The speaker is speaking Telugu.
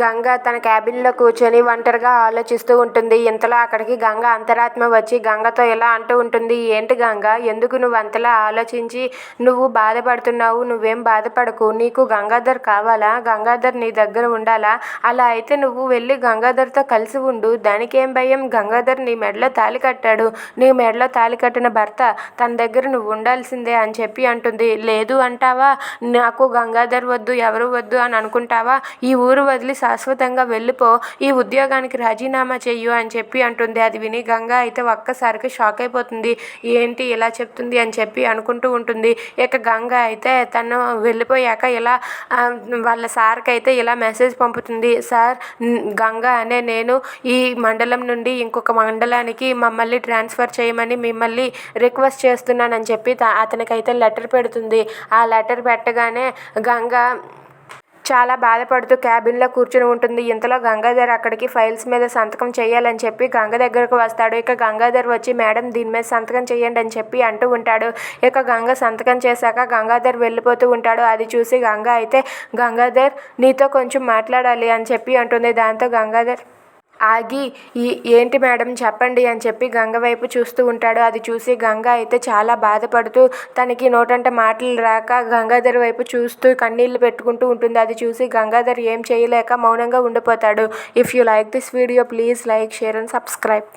గంగ తన క్యాబిన్లో కూర్చొని ఒంటరిగా ఆలోచిస్తూ ఉంటుంది. ఇంతలో అక్కడికి గంగ అంతరాత్మ వచ్చి గంగతో ఇలా అంటూ ఉంటుంది? ఏంటి గంగ? ఎందుకు నువ్వు అంతలా ఆలోచించి నువ్వు బాధపడుతున్నావు? నువ్వేం బాధపడకు? నీకు గంగాధర్ కావాలా? గంగాధర్ నీ దగ్గర ఉండాలా? అలా అయితే నువ్వు వెళ్ళి గంగాధర్తో కలిసి ఉండు. దానికేం భయం? గంగాధర్ నీ మెడలో తాళి కట్టాడు. నీ మెడలో తాళి కట్టిన భర్త తన దగ్గర నువ్వు ఉండాల్సిందే అని చెప్పి అంటుంది. లేదు అంటావా? నాకు గంగాధర్ వద్దు ఎవరు వద్దు అని అనుకుంటావా? ఈ ఊరు వదిలి శాశ్వతంగా వెళ్ళిపో ఈ ఉద్యోగానికి రాజీనామా చెయ్యు అని చెప్పి అంటుంది. అది విని గంగా అయితే ఒక్కసారికి షాక్ అయిపోతుంది. ఏంటి ఇలా చెప్తుంది అని చెప్పి అనుకుంటూ ఉంటుంది. ఇక గంగ అయితే తను వెళ్ళిపోయాక ఇలా వాళ్ళ సార్కి అయితే ఇలా మెసేజ్ పంపుతుంది. సార్ గంగ అనే నేను ఈ మండలం నుండి ఇంకొక మండలానికి మమ్మల్ని ట్రాన్స్ఫర్ చేయమని మిమ్మల్ని రిక్వెస్ట్ చేస్తున్నానని చెప్పి అతనికైతే లెటర్ పెడుతుంది. ఆ లెటర్ పెట్టగానే గంగ చాలా బాధపడుతూ క్యాబిన్లో కూర్చుని ఉంటుంది. ఇంతలో గంగాధర్ అక్కడికి ఫైల్స్ మీద సంతకం చేయాలని చెప్పి గంగ దగ్గరకు వస్తాడు. ఇక గంగాధర్ వచ్చి మేడం దీని మీద సంతకం చేయండి అని చెప్పి అంటూ ఉంటాడు. ఇక గంగ సంతకం చేశాక గంగాధర్ వెళ్ళిపోతూ ఉంటాడు. అది చూసి గంగ అయితే గంగాధర్ నీతో కొంచెం మాట్లాడాలి అని చెప్పి అంటుంది. దాంతో గంగాధర్ ఆగి ఈ ఏంటి మేడం చెప్పండి అని చెప్పి గంగ వైపు చూస్తూ ఉంటాడు. అది చూసి గంగ అయితే చాలా బాధపడుతూ తనకి నోటంట మాటలు రాక గంగాధర్ వైపు చూస్తూ కన్నీళ్ళు పెట్టుకుంటూ ఉంటుంది. అది చూసి గంగాధర్ ఏం చేయలేక మౌనంగా ఉండిపోతాడు. If you like this video please like share and subscribe